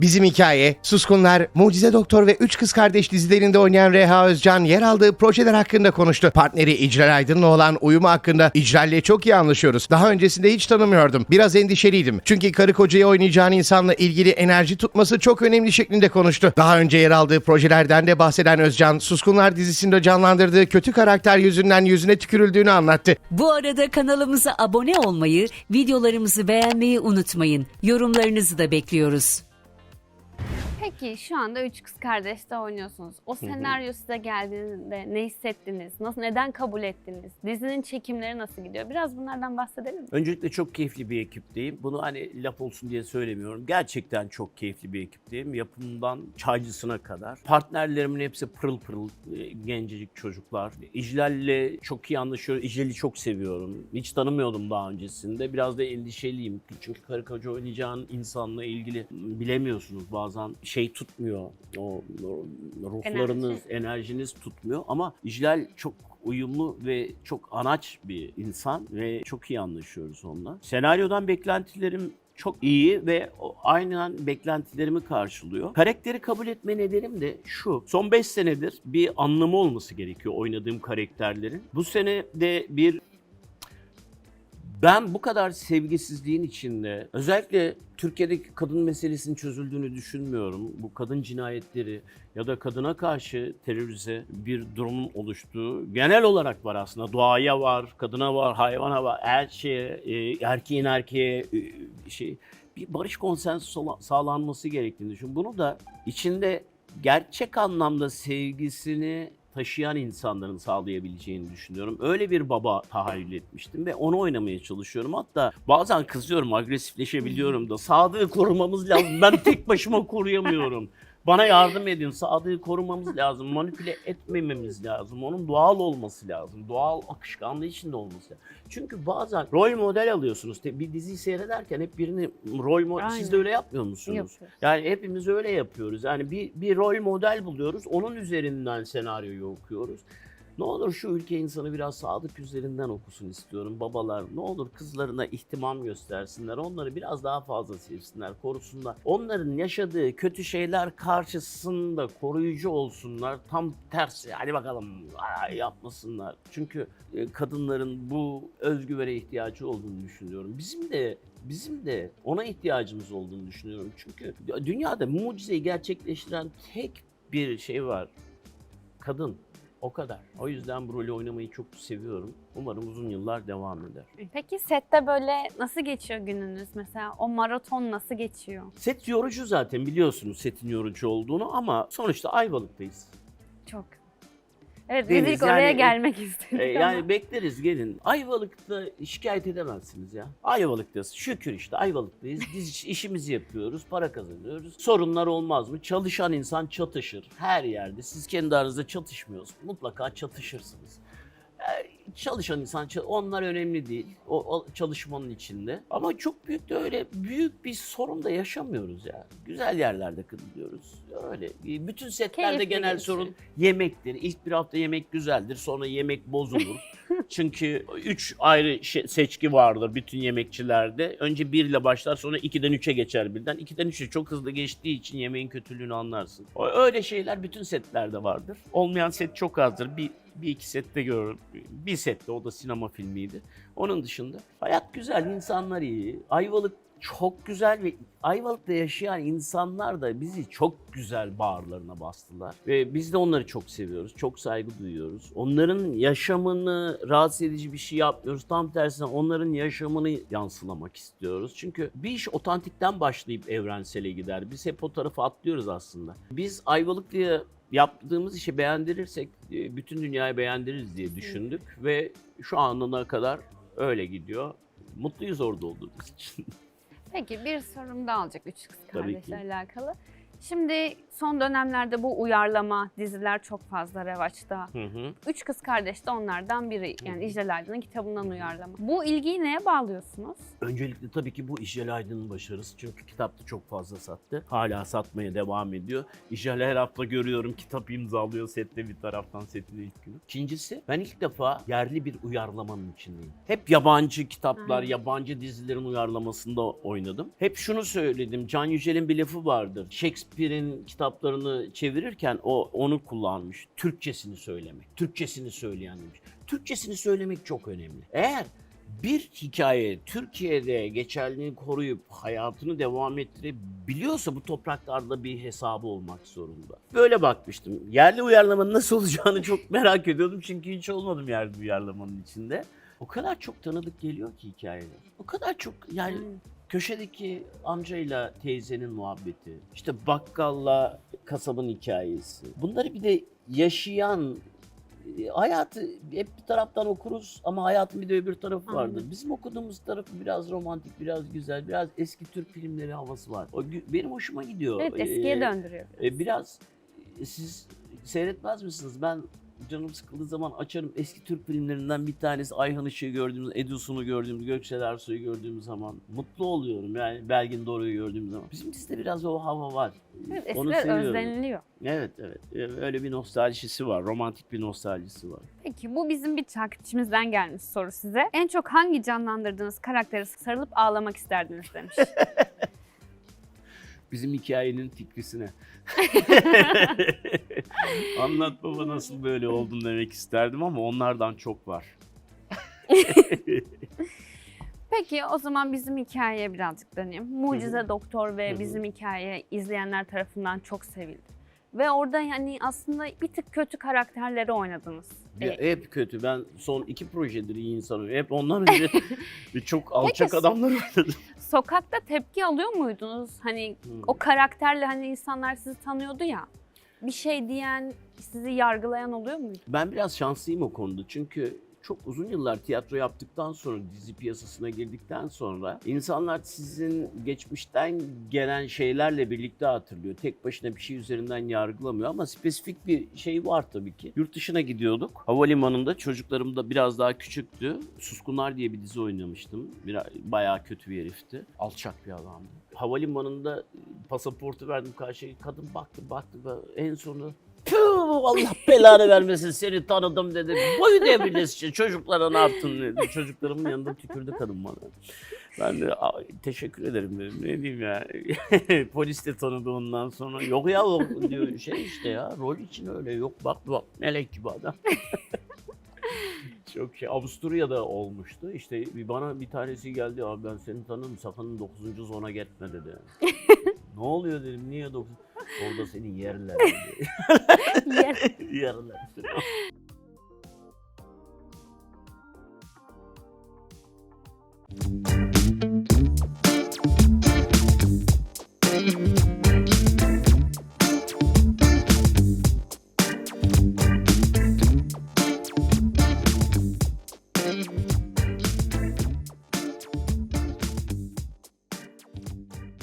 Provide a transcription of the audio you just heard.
Bizim Hikaye, Suskunlar, Mucize Doktor ve Üç Kız Kardeş dizilerinde oynayan Reha Özcan yer aldığı projeler hakkında konuştu. Partneri İcral Aydın'la olan uyumu hakkında İcral'le çok iyi anlaşıyoruz. Daha öncesinde hiç tanımıyordum. Biraz endişeliydim. Çünkü karı kocayı oynayacağın insanla ilgili enerji tutması çok önemli şeklinde konuştu. Daha önce yer aldığı projelerden de bahseden Özcan, Suskunlar dizisinde canlandırdığı kötü karakter yüzünden yüzüne tükürüldüğünü anlattı. Bu arada kanalımıza abone olmayı, videolarımızı beğenmeyi unutmayın. Yorumlarınızı da bekliyoruz. Peki şu anda üç kız kardeşte oynuyorsunuz. O senaryo size geldiğinde ne hissettiniz? Nasıl neden kabul ettiniz? Dizinin çekimleri nasıl gidiyor? Biraz bunlardan bahsedelim mi? Öncelikle çok keyifli bir ekipteyim. Bunu hani laf olsun diye söylemiyorum. Gerçekten çok keyifli bir ekipteyim. Yapımdan çaycısına kadar. Partnerlerimin hepsi pırıl pırıl e, gencecik çocuklar. İclal'le çok iyi anlaşıyorum. İclal'i çok seviyorum. Hiç tanımıyordum daha öncesinde. Biraz da endişeliyim. Çünkü karı koca oynayacağın insanla ilgili bilemiyorsunuz bazen şey tutmuyor. O, o ruhlarınız, Enerji. enerjiniz tutmuyor. Ama İclal çok uyumlu ve çok anaç bir insan ve çok iyi anlaşıyoruz onunla. Senaryodan beklentilerim çok iyi ve aynen beklentilerimi karşılıyor. Karakteri kabul etme nedenim de şu. Son 5 senedir bir anlamı olması gerekiyor oynadığım karakterlerin. Bu sene de bir ben bu kadar sevgisizliğin içinde özellikle Türkiye'deki kadın meselesinin çözüldüğünü düşünmüyorum. Bu kadın cinayetleri ya da kadına karşı terörize bir durumun oluştuğu genel olarak var aslında. Doğaya var, kadına var, hayvana var, her şeye, e, erkeğin erkeğe e, şey bir barış konsensus sağla- sağlanması gerektiğini düşünüyorum. Bunu da içinde gerçek anlamda sevgisini taşıyan insanların sağlayabileceğini düşünüyorum. Öyle bir baba tahayyül etmiştim ve onu oynamaya çalışıyorum. Hatta bazen kızıyorum, agresifleşebiliyorum da Sadık'ı korumamız lazım. Ben tek başıma koruyamıyorum. Bana yardım edin. Sadık'ı korumamız lazım. Manipüle etmememiz lazım. Onun doğal olması lazım. Doğal akışkanlığı içinde olması lazım. Çünkü bazen rol model alıyorsunuz. Bir diziyi seyrederken hep birini rol model... Siz de öyle yapmıyor musunuz? Yapıyoruz. Yani hepimiz öyle yapıyoruz. Yani bir, bir rol model buluyoruz. Onun üzerinden senaryoyu okuyoruz. Ne olur şu ülke insanı biraz sadık üzerinden okusun istiyorum. Babalar ne olur kızlarına ihtimam göstersinler. Onları biraz daha fazla sevsinler, korusunlar. Onların yaşadığı kötü şeyler karşısında koruyucu olsunlar. Tam tersi hadi bakalım yapmasınlar. Çünkü e, kadınların bu özgüvene ihtiyacı olduğunu düşünüyorum. Bizim de bizim de ona ihtiyacımız olduğunu düşünüyorum. Çünkü dünyada mucizeyi gerçekleştiren tek bir şey var. Kadın. O kadar. O yüzden bu rolü oynamayı çok seviyorum. Umarım uzun yıllar devam eder. Peki sette böyle nasıl geçiyor gününüz? Mesela o maraton nasıl geçiyor? Set yorucu zaten biliyorsunuz setin yorucu olduğunu ama sonuçta Ayvalık'tayız. Çok. Evet Deniz, biz ilk oraya yani- gelmek istedik ama. yani bekleriz gelin. Ayvalık'ta şikayet edemezsiniz ya. Ayvalık'tayız. Şükür işte Ayvalık'tayız. Biz iş- işimizi yapıyoruz, para kazanıyoruz. Sorunlar olmaz mı? Çalışan insan çatışır. Her yerde. Siz kendi aranızda çatışmıyorsunuz. Mutlaka çatışırsınız. Ee, Çalışan insan, onlar önemli değil. O, o çalışmanın içinde. Ama çok büyük de öyle büyük bir sorun da yaşamıyoruz ya. Güzel yerlerde kılıyoruz. Öyle. Bütün setlerde Keyifli genel geçiyor. sorun yemektir. İlk bir hafta yemek güzeldir. Sonra yemek bozulur. Çünkü üç ayrı şey- seçki vardır bütün yemekçilerde. Önce bir ile başlar sonra 2'den 3'e geçer birden. 2'den 3'e çok hızlı geçtiği için yemeğin kötülüğünü anlarsın. Öyle şeyler bütün setlerde vardır. Olmayan set çok azdır. Bir, bir iki sette görürüm. Bir sette o da sinema filmiydi. Onun dışında hayat güzel, insanlar iyi. Ayvalık çok güzel ve Ayvalık'ta yaşayan insanlar da bizi çok güzel bağırlarına bastılar. Ve biz de onları çok seviyoruz, çok saygı duyuyoruz. Onların yaşamını rahatsız edici bir şey yapmıyoruz. Tam tersine onların yaşamını yansılamak istiyoruz. Çünkü bir iş otantikten başlayıp evrensele gider. Biz hep o tarafa atlıyoruz aslında. Biz Ayvalıklı'ya yaptığımız işi beğendirirsek e, bütün dünyayı beğendiririz diye düşündük ve şu anına kadar öyle gidiyor. Mutluyuz orada olduğumuz için. Peki bir sorum daha olacak üç kız Tabii kardeşle ki. alakalı. Şimdi son dönemlerde bu uyarlama diziler çok fazla revaçta. Hı hı. Üç Kız Kardeş de onlardan biri. Yani İclal Aydın'ın kitabından uyarlama. Bu ilgiyi neye bağlıyorsunuz? Öncelikle tabii ki bu İclal Aydın'ın başarısı. Çünkü kitap da çok fazla sattı. Hala satmaya devam ediyor. İclal her hafta görüyorum kitap imzalıyor sette bir taraftan setin ilk günü. İkincisi ben ilk defa yerli bir uyarlamanın içindeyim. Hep yabancı kitaplar, Aynen. yabancı dizilerin uyarlamasında oynadım. Hep şunu söyledim. Can Yücel'in bir lafı vardır. Shakespeare'in kitaplarını çevirirken o onu kullanmış. Türkçesini söylemek. Türkçesini söyleyen demiş. Türkçesini söylemek çok önemli. Eğer bir hikaye Türkiye'de geçerliliğini koruyup hayatını devam ettirebiliyorsa bu topraklarda bir hesabı olmak zorunda. Böyle bakmıştım. Yerli uyarlamanın nasıl olacağını çok merak ediyordum çünkü hiç olmadım yerli uyarlamanın içinde. O kadar çok tanıdık geliyor ki hikayeler. O kadar çok yani Hmm. Köşedeki amcayla teyzenin muhabbeti, işte bakkalla kasabın hikayesi. Bunları bir de yaşayan e, hayatı hep bir taraftan okuruz ama hayatın bir de öbür tarafı vardır. Bizim okuduğumuz tarafı biraz romantik, biraz güzel, biraz eski Türk filmleri havası var. O benim hoşuma gidiyor. Evet eskiye Ee, döndürüyor. biraz e, siz seyretmez misiniz? Ben canım sıkıldığı zaman açarım eski Türk filmlerinden bir tanesi Ayhan Işık'ı gördüğümüz, Edusun'u gördüğümüz, Göksel Ersoy'u gördüğüm zaman mutlu oluyorum. Yani Belgin Doruk'u gördüğüm zaman. Bizim dizide biraz o hava var. Evet, Onu eskiler seviyorum. özleniliyor. Evet evet. E, Öyle bir nostaljisi var. Romantik bir nostaljisi var. Peki bu bizim bir takipçimizden gelmiş soru size. En çok hangi canlandırdığınız karakteri sarılıp ağlamak isterdiniz demiş. Bizim hikayenin fikrisine. Anlat baba nasıl böyle oldun demek isterdim ama onlardan çok var. Peki o zaman bizim hikayeye birazcık döneyim. Mucize Hı hı. Doktor ve Hı hı. bizim hikaye izleyenler tarafından çok sevildi. Ve orada yani aslında bir tık kötü karakterleri oynadınız. Ee, hep kötü. Ben son iki projedir iyi insanım. Hep ondan önce bir çok alçak Peki, adamlar oynadım. Sokakta tepki alıyor muydunuz? Hani o karakterle hani insanlar sizi tanıyordu ya. Bir şey diyen, sizi yargılayan oluyor muydu? Ben biraz şanslıyım o konuda. Çünkü çok uzun yıllar tiyatro yaptıktan sonra, dizi piyasasına girdikten sonra insanlar sizin geçmişten gelen şeylerle birlikte hatırlıyor. Tek başına bir şey üzerinden yargılamıyor ama spesifik bir şey var tabii ki. Yurt dışına gidiyorduk. Havalimanında çocuklarım da biraz daha küçüktü. Suskunlar diye bir dizi oynamıştım. Biraz, bayağı kötü bir herifti. Alçak bir adamdı. Havalimanında pasaportu verdim karşıya. Kadın baktı baktı. En sonunda Tüh, Allah belanı vermesin seni tanıdım dedi. Boyu devrilesi çocuklara ne yaptın dedi. Çocuklarımın yanında tükürdü kadın bana. Ben de "Aa, teşekkür ederim dedim. Ne diyeyim ya. Polis de tanıdı ondan sonra. Yok ya o diyor şey işte ya rol için öyle. Yok bak bak melek gibi adam. Çok şey. Avusturya'da olmuştu. İşte bir bana bir tanesi geldi abi ben seni tanıdım sakın 9. zona gitme dedi. ne oluyor dedim niye 9? Orada seni yerler. Yer. yerler.